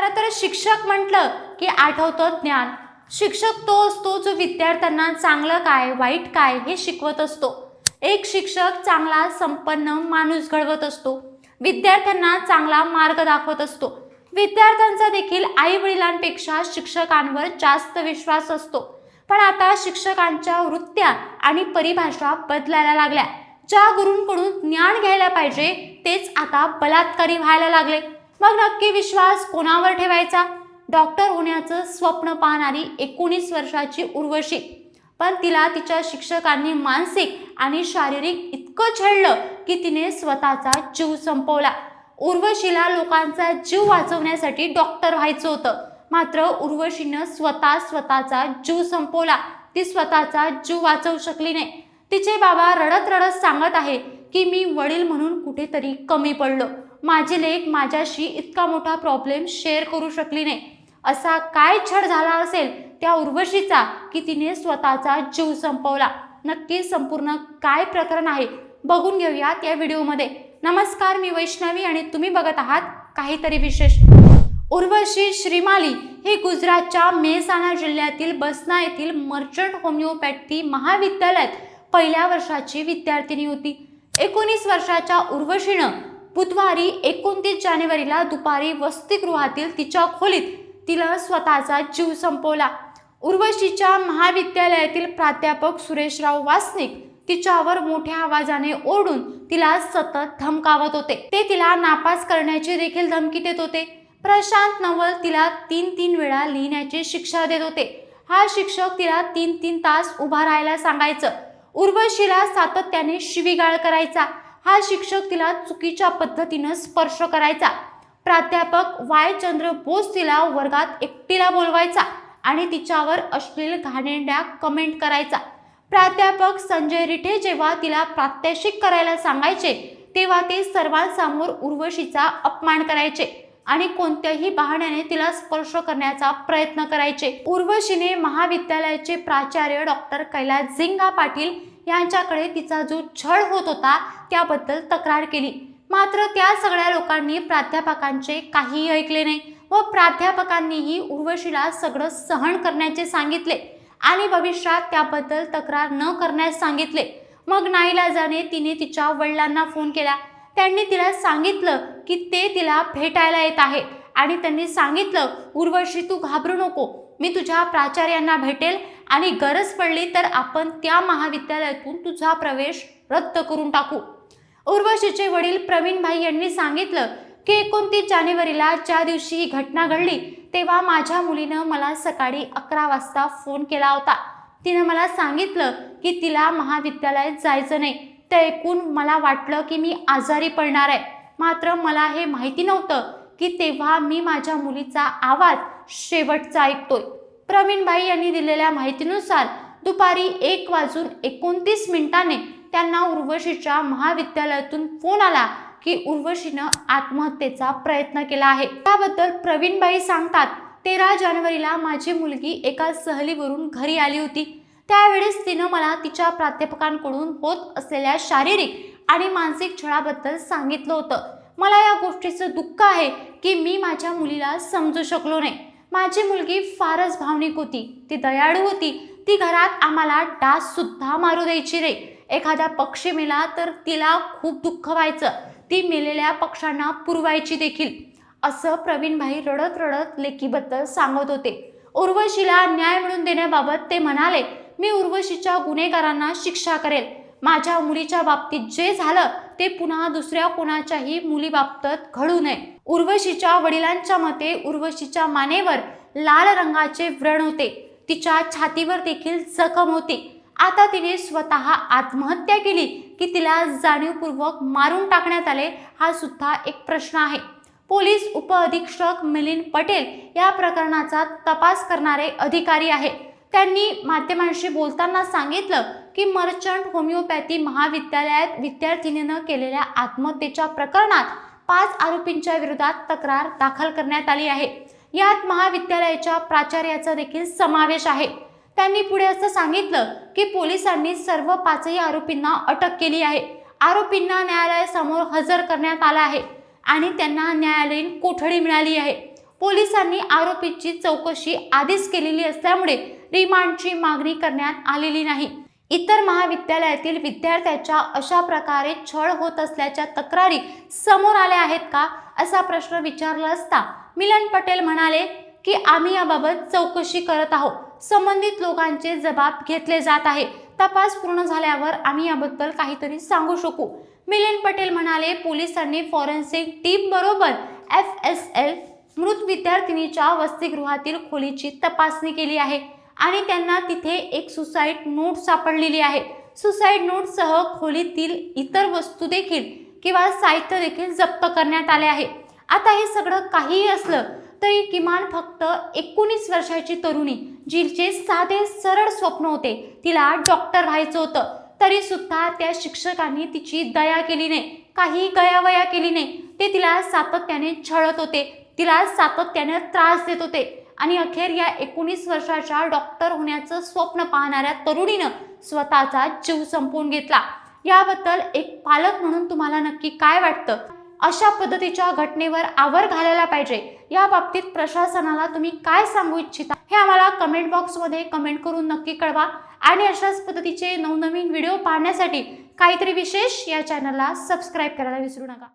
खरं तर शिक्षक म्हटलं की आठवतं ज्ञान. शिक्षक तो असतो जो विद्यार्थ्यांना चांगलं काय वाईट काय हे शिकवत असतो. एक शिक्षक चांगला संपन्न माणूस घडवत असतो. विद्यार्थ्यांना चांगला मार्ग दाखवत असतो. विद्यार्थ्यांचा देखील आई वडिलांपेक्षा शिक्षकांवर जास्त विश्वास असतो. पण आता शिक्षकांच्या वृत्त्या आणि परिभाषा बदलायला लागल्या. ज्या गुरूंकडून ज्ञान घ्यायला पाहिजे तेच आता बलात्कारी व्हायला लागले. मग नक्की विश्वास कोणावर ठेवायचा? डॉक्टर होण्याचं स्वप्न पाहणारी एकोणीस वर्षाची उर्वशी. पण तिला तिच्या शिक्षकांनी मानसिक आणि शारीरिक इतकं छळलं की तिने स्वतःचा जीव संपवला. उर्वशीला लोकांचा जीव वाचवण्यासाठी डॉक्टर व्हायचं होतं. मात्र उर्वशीनं स्वतः स्वतःचा जीव संपवला. ती स्वतःचा जीव वाचवू शकली नाही. तिचे बाबा रडत रडत सांगत आहे की मी वडील म्हणून कुठेतरी कमी पडलो. माझी लेख माझ्याशी इतका मोठा प्रॉब्लेम शेअर करू शकली नाही. असा काय छळ झाला असेल त्या उर्वशीचा की तिने स्वतःचा जीव संपवला. नक्की संपूर्ण काय प्रकरण आहे बघून घेऊयात या व्हिडिओमध्ये. नमस्कार मी वैष्णवी आणि तुम्ही बघत आहात काहीतरी विशेष. उर्वशी श्रीमाली ही गुजरातच्या मेहसाणा जिल्ह्यातील बसना येथील मर्चंट होमिओपॅथी महाविद्यालयात पहिल्या वर्षाची विद्यार्थिनी होती. एकोणीस वर्षाच्या उर्वशीनं बुधवारी एकोणतीस जानेवारीला दुपारी वसतिगृहातील तिच्या खोलीत तिला स्वतःचा जीव संपवला. उर्वशीच्या महाविद्यालयातील प्राध्यापक सुरेशराव वासनिक तिच्यावर मोठ्या आवाजाने ओरडून तिला सतत धमकावत होते. ते तिला नापास करण्याची देखील धमकी देत होते. प्रशांत नवल तिला तीन तीन वेळा लिहिण्याची शिक्षा देत होते. हा शिक्षक तिला तीन तीन तास उभा राहायला सांगायचं. उर्वशीला सातत्याने शिवीगाळ करायचा. हा शिक्षक तिला चुकीच्या पद्धतीनं स्पर्श करायचा. प्राध्यापक वाय चंद्र बोस तिला वर्गात एकटीला बोलवायचा आणि तिच्यावर अश्लील घाणेरड्या कमेंट करायचा. प्राध्यापक संजय रिठे जेव्हा तिला प्रात्यक्षिक करायला सांगायचे तेव्हा ते सर्वांसमोर उर्वशीचा अपमान करायचे आणि कोणत्याही बहाण्याने तिला स्पर्श करण्याचा प्रयत्न करायचे. उर्वशीने महाविद्यालयाचे प्राचार्य डॉक्टर कैलास झिंगा पाटील यांच्याकडे तिचा जो छळ होत होता त्याबद्दल तक्रार केली. मात्र त्या सगळ्या लोकांनी प्राध्यापकांचे काहीही ऐकले नाही व प्राध्यापकांनीही उर्वशीला सगळं सहन करण्याचे सांगितले आणि भविष्यात त्याबद्दल तक्रार न करण्यास सांगितले. मग नाईलाजाने तिने तिच्या वडिलांना फोन केला. त्यांनी तिला सांगितलं की ते तिला भेटायला येत आहे आणि त्यांनी सांगितलं उर्वशी तू घाबरू नको. मी तुझ्या प्राचार्यांना भेटेल आणि गरज पडली तर आपण त्या महाविद्यालयातून तुझा प्रवेश रद्द करून टाकू. उर्वशीचे वडील प्रवीण भाई यांनी सांगितलं की एकोणतीस जानेवारीला ज्या दिवशी ही घटना घडली तेव्हा माझ्या मुलीनं मला सकाळी अकरा वाजता फोन केला होता. तिनं मला सांगितलं की तिला महाविद्यालयात जायचं नाही. ते ऐकून मला वाटलं की मी आजारी पडणार आहे. मात्र मला हे माहिती नव्हतं की तेव्हा मी माझ्या मुलीचा आवाज शेवटचा ऐकतोय. प्रवीणबाई यांनी दिलेल्या माहितीनुसार दुपारी एक वाजून एकोणतीस मिनिटाने त्यांना उर्वशीच्या महाविद्यालयातून फोन आला की उर्वशीनं आत्महत्येचा प्रयत्न केला आहे. त्याबद्दल प्रवीणबाई सांगतात तेरा जानेवारीला माझी मुलगी एका सहलीवरून घरी आली होती. त्यावेळेस तिनं मला तिच्या प्राध्यापकांकडून होत असलेल्या शारीरिक आणि मानसिक छळाबद्दल सांगितलं होतं. मला या गोष्टीचं दुःख आहे की मी माझ्या मुलीला समजू शकलो नाही. माझी मुलगी फारच भावनिक होती. ती दयाळू होती. ती घरात आम्हाला डास सुद्धा मारू द्यायची रे एखादा पक्षी मेला तर तिला खूप दुःख व्हायचं. ती मेलेल्या पक्ष्यांना पुरवायची देखील. असं प्रवीणभाई रडत रडत लेकीबद्दल सांगत होते. उर्वशीला न्याय मिळवून देण्याबाबत ते म्हणाले मी उर्वशीच्या गुन्हेगारांना शिक्षा करेल. माझ्या मुलीच्या बाबतीत जे झालं ते पुन्हा दुसऱ्या कोणाच्याही मुलीबाबत घडू नये. उर्वशीच्या वडिलांच्या मते उर्वशीच्या मानेवर लाल रंगाचे व्रण होते. तिच्या छातीवर देखील जखम होती. आता तिने स्वतः आत्महत्या केली की तिला जाणीवपूर्वक मारून टाकण्यात आले हा सुद्धा एक प्रश्न आहे. पोलीस उपअधीक्षक मिलिंद पटेल या प्रकरणाचा तपास करणारे अधिकारी आहे. त्यांनी माध्यमांशी बोलताना सांगितलं की मर्चंट होमिओपॅथी महाविद्यालयात विद्यार्थिनीनं केलेल्या आत्महत्येच्या प्रकरणात पाच आरोपींच्या विरोधात तक्रार दाखल करण्यात आली आहे. यात महाविद्यालयाच्या प्राचार्याचा देखील समावेश आहे. त्यांनी पुढे असं सांगितलं की पोलिसांनी सर्व पाचही आरोपींना अटक केली आहे. आरोपींना न्यायालयासमोर हजर करण्यात आला आहे आणि त्यांना न्यायालयीन कोठडी मिळाली आहे. पोलिसांनी आरोपीची चौकशी आधीच केलेली असल्यामुळे रिमांडची मागणी करण्यात आलेली नाही. इतर महाविद्यालयातील विद्यार्थ्याच्या अशा प्रकारे छळ होत असल्याच्या तक्रारी समोर आल्या आहेत का? असा प्रश्न विचारला असता मिलन पटेल म्हणाले की आम्ही याबाबत चौकशी करत आहोत. संबंधित लोकांचे जबाब घेतले जात आहे. तपास पूर्ण झाल्यावर आम्ही याबद्दल काहीतरी सांगू शकू. मिलन पटेल म्हणाले पोलिसांनी फॉरेन्सिक टीम बरोबर एफ एस एल मृत विद्यार्थिनीच्या वसतिगृहातील खोलीची तपासणी केली आहे. आणि त्यांना तिथे एक सुसाईड नोट सापडलेली आहे. सुसाईड नोटसह खोलीतील इतर वस्तू देखील किंवा साहित्य देखील जप्त करण्यात आले आहे. आता हे सगळं काहीही असलं तरी किमान फक्त एकोणीस वर्षाची तरुणी जिचे साधे सरळ स्वप्न होते तिला डॉक्टर व्हायचं होतं. तरी सुद्धा त्या शिक्षकांनी तिची दया केली नाही काही गयावया केली नाही. ते तिला सातत्याने छळत होते तिला सातत्याने त्रास देत होते. आणि अखेर या एकोणीस वर्षाच्या डॉक्टर होण्याचं स्वप्न पाहणाऱ्या तरुणीनं स्वतःचा जीव संपवून घेतला. याबद्दल एक पालक म्हणून तुम्हाला नक्की काय वाटतं? अशा पद्धतीच्या घटनेवर आवर घालायला पाहिजे. या बाबतीत प्रशासनाला तुम्ही काय सांगू इच्छिता? हे आम्हाला कमेंट बॉक्समध्ये कमेंट करून नक्की कळवा. आणि अशाच पद्धतीचे नवनवीन व्हिडिओ पाहण्यासाठी काहीतरी विशेष या चॅनलला सबस्क्राईब करायला विसरू नका.